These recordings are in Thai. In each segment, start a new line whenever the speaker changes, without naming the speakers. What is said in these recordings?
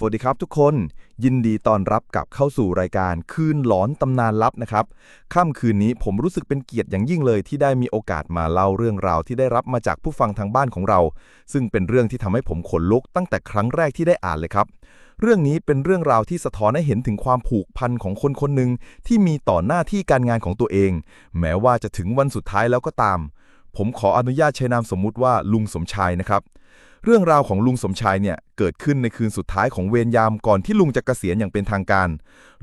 สวัสดีครับทุกคน ยินดีต้อนรับกลับเข้าสู่รายการคืนหลอนตำนานลับนะครับค่ำคืนนี้ผมรู้สึกเป็นเกียรติอย่างยิ่งเลยที่ได้มีโอกาสมาเล่าเรื่องราวที่ได้รับมาจากผู้ฟังทางบ้านของเรา ซึ่งเป็นเรื่องที่ทำให้ผมขนลุกตั้งแต่ครั้งแรกที่ได้อ่านเลยครับ เรื่องนี้เป็นเรื่องราวที่สะท้อนให้เห็นถึงความผูกพันของคนคนหนึ่งที่มีต่อหน้าที่การงานของตัวเอง แม้ว่าจะถึงวันสุดท้ายแล้วก็ตาม ผมขออนุญาตใช้นามสมมุติว่าลุงสมชายนะครับ เรื่องราวของลุงสมชายเนี่ยเกิดขึ้นในคืนสุดท้ายของเวรยามก่อนที่ลุงจะเกษียณอย่างเป็นทางการ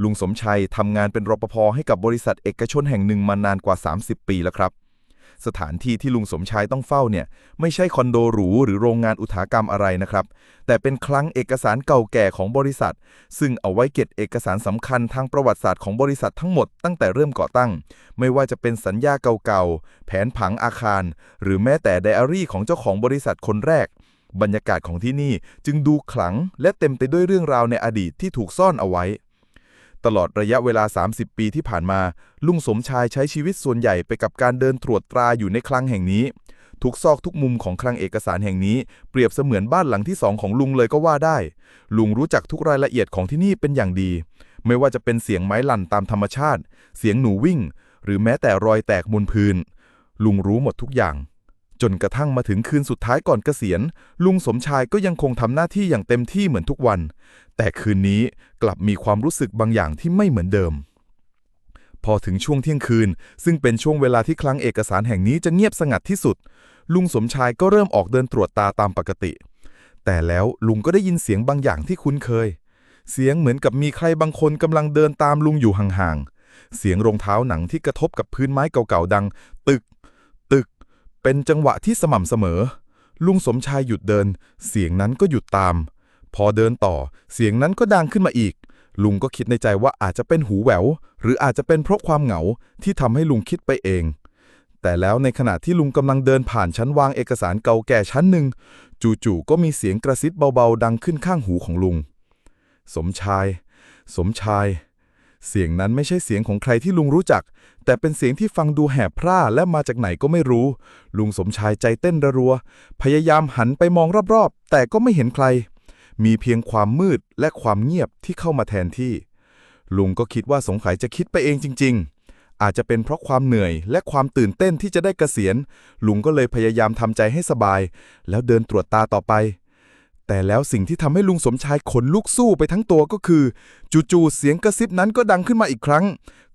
ลุงสมชัยทำงานเป็นรปภให้กับบริษัทเอกชนแห่งหนึ่งมานานกว่า 30 ปีแล้วครับ สถานที่ที่ลุงสมชายต้องเฝ้าเนี่ยไม่ใช่คอนโดหรูหรือโรงงานอุตสาหกรรมอะไรนะครับ แต่เป็นคลังเอกสารเก่าแก่ของบริษัท ซึ่งเอาไว้เก็บเอกสารสำคัญทางประวัติศาสตร์ของบริษัททั้งหมดตั้งแต่เริ่มก่อตั้ง ไม่ว่าจะเป็นสัญญาเก่าๆแผนผังอาคาร หรือแม้แต่ไดอารี่ของเจ้าของบริษัทคนแรก บรรยากาศของที่นี่จึงดูขลังและเต็มไปด้วยเรื่องราวในอดีตที่ถูกซ่อนเอาไว้ ตลอดระยะเวลา 30 ปีที่ผ่านมา ลุงสมชายใช้ชีวิตส่วนใหญ่ไปกับการเดินตรวจตราอยู่ในคลังแห่งนี้ ทุกซอกทุกมุมของคลังเอกสารแห่งนี้ เปรียบเสมือนบ้านหลังที่สองของลุงเลยก็ว่าได้ ลุงรู้จักทุกรายละเอียดของที่นี่เป็นอย่างดี ไม่ว่าจะเป็นเสียงไม้ลั่นตามธรรมชาติ เสียงหนูวิ่ง หรือแม้แต่รอยแตกบนพื้น ลุงรู้หมดทุกอย่าง จนกระทั่งมาถึงคืนสุดท้ายก่อนเกษียณ ลุงสมชายก็ยังคงทำหน้าที่อย่างเต็มที่เหมือนทุกวัน แต่คืนนี้กลับมีความรู้สึกบางอย่างที่ไม่เหมือนเดิม พอถึงช่วงเที่ยงคืน ซึ่งเป็นช่วงเวลาที่คลังเอกสารแห่งนี้จะเงียบสงัดที่สุด ลุงสมชายก็เริ่มออกเดินตรวจตาตามปกติ แต่แล้วลุงก็ได้ยินเสียงบางอย่างที่คุ้นเคย เสียงเหมือนกับมีใครบางคนกำลังเดินตามลุงอยู่ห่างๆเสียงรองเท้าหนังที่กระทบกับพื้นไม้เก่าๆดัง ตึก เป็นจังหวะที่สม่ำเสมอ ลุงสมชายหยุดเดิน เสียงนั้นก็หยุดตาม พอเดินต่อ เสียงนั้นก็ดังขึ้นมาอีก ลุงก็คิดในใจว่าอาจจะเป็นหูแหวว หรืออาจจะเป็นเพราะความเหงาที่ทำให้ลุงคิดไปเอง แต่แล้วในขณะที่ลุงกำลังเดินผ่านชั้นวางเอกสารเก่าแก่ชั้นหนึ่ง จู่ๆก็มีเสียงกระซิบเบาๆ ดังขึ้นข้างหูของลุง สมชาย สมชาย เสียงนั้นไม่ใช่เสียงของใครที่ลุงรู้จัก แต่เป็นเสียงที่ฟังดูแหบพร่าและมาจากไหนก็ไม่รู้ ลุงสมชายใจเต้นระรัว พยายามหันไปมองรอบๆ แต่ก็ไม่เห็นใคร มีเพียงความมืดและความเงียบที่เข้ามาแทนที่ ลุงก็คิดว่าสงสัยจะคิดไปเองจริง ๆอาจจะเป็นเพราะความเหนื่อยและความตื่นเต้นที่จะได้เกษียณ ลุงก็เลยพยายามทำใจให้สบาย แล้วเดินตรวจตาต่อไป แต่แล้วสิ่งที่ทำให้ลุงสมชายขนลุกสู้ไปทั้งตัวก็คือ จู่ๆเสียงกระซิบนั้นก็ดังขึ้นมาอีกครั้ง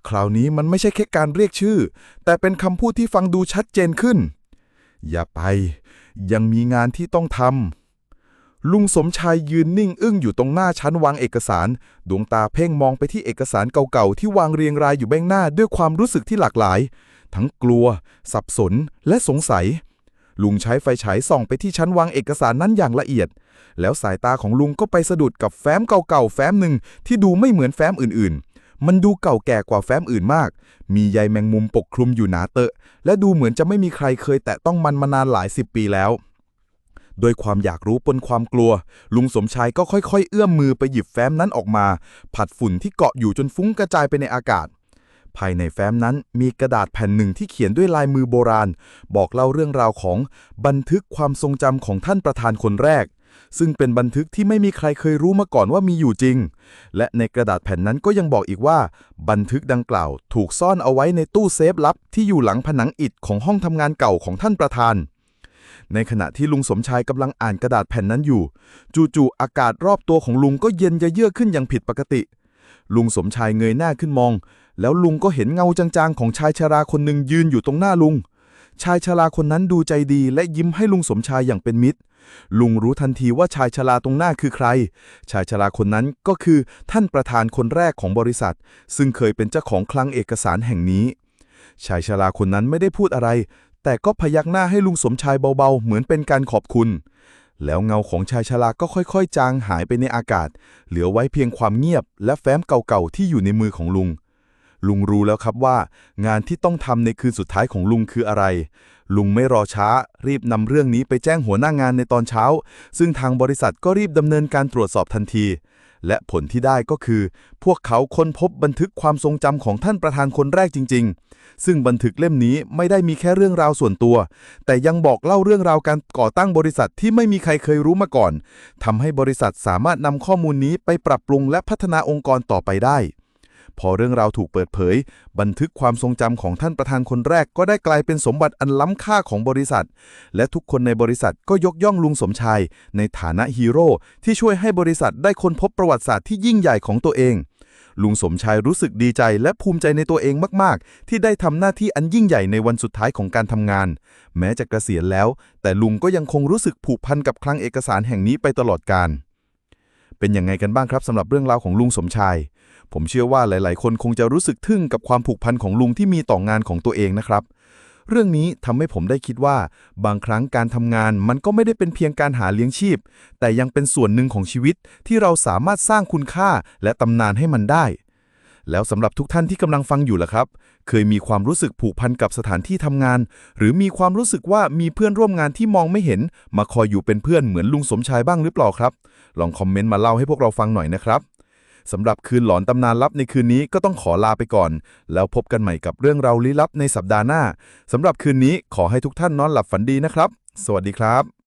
คราวนี้มันไม่ใช่แค่การเรียกชื่อ แต่เป็นคำพูดที่ฟังดูชัดเจนขึ้น อย่าไป ยังมีงานที่ต้องทำลุงสมชายยืนนิ่ง อึ้งอยู่ตรงหน้าชั้นวางเอกสาร ดวงตาเพ่งมองไปที่เอกสารเก่าๆที่วางเรียงรายอยู่เบื้องหน้าด้วยความรู้สึกที่หลากหลาย ทั้งกลัว สับสนและสงสัย ลุงใช้ไฟฉายส่องไปที่ชั้นวางเอกสารนั้นอย่างละเอียด แล้วสายตาของลุงก็ไปสะดุดกับแฟ้มเก่าๆแฟ้มหนึ่งที่ดูไม่เหมือนแฟ้มอื่นๆ มันดูเก่าแก่กว่าแฟ้มอื่นมาก มีใยแมงมุมปกคลุมอยู่หนาเตอะ และดูเหมือนจะไม่มีใครเคยแตะต้องมันมานานหลายสิบปีแล้วโดยความอยากรู้ปนความกลัว ลุงสมชายก็ค่อย ๆ เอื้อมมือไปหยิบแฟ้มนั้นออกมา ผัดฝุ่นที่เกาะอยู่จนฟุ้งกระจายไปในอากาศ ภายในแฟ้มนั้นมีกระดาษแผ่นหนึ่งที่เขียนด้วยลายมือโบราณ บอกเล่าเรื่องราวของบันทึกความทรงจำของท่านประธานคนแรก ซึ่งเป็นบันทึกที่ไม่มีใครเคยรู้มาก่อนว่ามีอยู่จริง และในกระดาษแผ่นนั้นก็ยังบอกอีกว่า บันทึกดังกล่าวถูกซ่อนเอาไว้ในตู้เซฟลับที่อยู่หลังผนังอิฐของห้องทำงานเก่าของท่านประธาน ในขณะที่ลุงสมชายกำลังอ่านกระดาษแผ่นนั้นอยู่ จู่ๆอากาศรอบตัวของลุงก็เย็นเยือกขึ้นอย่างผิดปกติ ลุงสมชายเงยหน้าขึ้นมอง แล้วลุงก็เห็นเงาจางๆ ของชายชราคนหนึ่งยืนอยู่ตรงหน้าลุงชายชราคนนั้นดูใจดีและยิ้มให้ลุงสมชายอย่างเป็นมิตร ลุงรู้ทันทีว่าชายชราตรงหน้าคือใคร ชายชราคนนั้นก็คือท่านประธานคนแรกของบริษัท ซึ่งเคยเป็นเจ้าของคลังเอกสารแห่งนี้ ชายชราคนนั้นไม่ได้พูดอะไร แต่ก็พยักหน้าให้ลุงสมชายเบาๆ เหมือนเป็นการขอบคุณ แล้วเงาของชายชราก็ค่อยๆ จางหายไปในอากาศ เหลือไว้เพียงความเงียบ และแฟ้มเก่าๆที่อยู่ในมือของลุง ลุงรู้แล้วครับว่า งานที่ต้องทำในคืนสุดท้ายของลุงคืออะไร ลุงไม่รอช้า รีบนำเรื่องนี้ไปแจ้งหัวหน้างานในตอนเช้า ซึ่งทางบริษัทก็รีบดำเนินการตรวจสอบทันที
และผลที่ได้ก็คือ พวกเขาค้นพบบันทึกความทรงจำของท่านประธานคนแรกจริง ๆ ซึ่งบันทึกเล่มนี้ไม่ได้มีแค่เรื่องราวส่วนตัว แต่ยังบอกเล่าเรื่องราวการก่อตั้งบริษัทที่ไม่มีใครเคยรู้มาก่อนทำให้บริษัทสามารถนำข้อมูลนี้ไปปรับปรุงและพัฒนาองค์กรต่อไปได้ พอเรื่องราวถูกเปิดเผย บันทึกความทรงจำของท่านประธานคนแรกก็ได้กลายเป็นสมบัติอันล้ำค่าของบริษัท และทุกคนในบริษัทก็ยกย่องลุงสมชาย ในฐานะฮีโร่ที่ช่วยให้บริษัทได้ค้นพบประวัติศาสตร์ที่ยิ่งใหญ่ของตัวเอง ลุงสมชายรู้สึกดีใจและภูมิใจในตัวเองมาก ๆ ที่ได้ทำหน้าที่อันยิ่งใหญ่ในวันสุดท้ายของการทำงาน แม้จะเกษียณแล้ว แต่ลุงก็ยังคงรู้สึกผูกพันกับคลังเอกสารแห่งนี้ไปตลอดกาลเป็นยังไงกันบ้างครับสำหรับเรื่องราวของลุงสมชาย ผมเชื่อว่าหลาย ๆ คนคงจะรู้สึกทึ่งกับความผูกพันของลุงที่มีต่องานของตัวเองนะครับ เรื่องนี้ทำให้ผมได้คิดว่า บางครั้งการทำงานมันก็ไม่ได้เป็นเพียงการหาเลี้ยงชีพ แต่ยังเป็นส่วนหนึ่งของชีวิตที่เราสามารถสร้างคุณค่าและตำนานให้มันได้ แล้วสำหรับทุกท่านที่กำลังฟังอยู่ล่ะครับ เคยมีความรู้สึกผูกพันกับสถานที่ทำงาน หรือมีความรู้สึกว่ามีเพื่อนร่วมงานที่มองไม่เห็น มาคอยอยู่เป็นเพื่อนเหมือนลุงสมชายบ้างหรือเปล่าครับ ลองคอมเมนต์มาเล่าให้พวกเราฟังหน่อยนะครับ สำหรับคืนหลอนตำนานลับในคืนนี้ก็ต้องขอลาไปก่อน แล้วพบกันใหม่กับเรื่องราวลี้ลับในสัปดาห์หน้าสำหรับคืนนี้ขอให้ทุกท่านนอนหลับฝันดีนะครับ สวัสดีครับ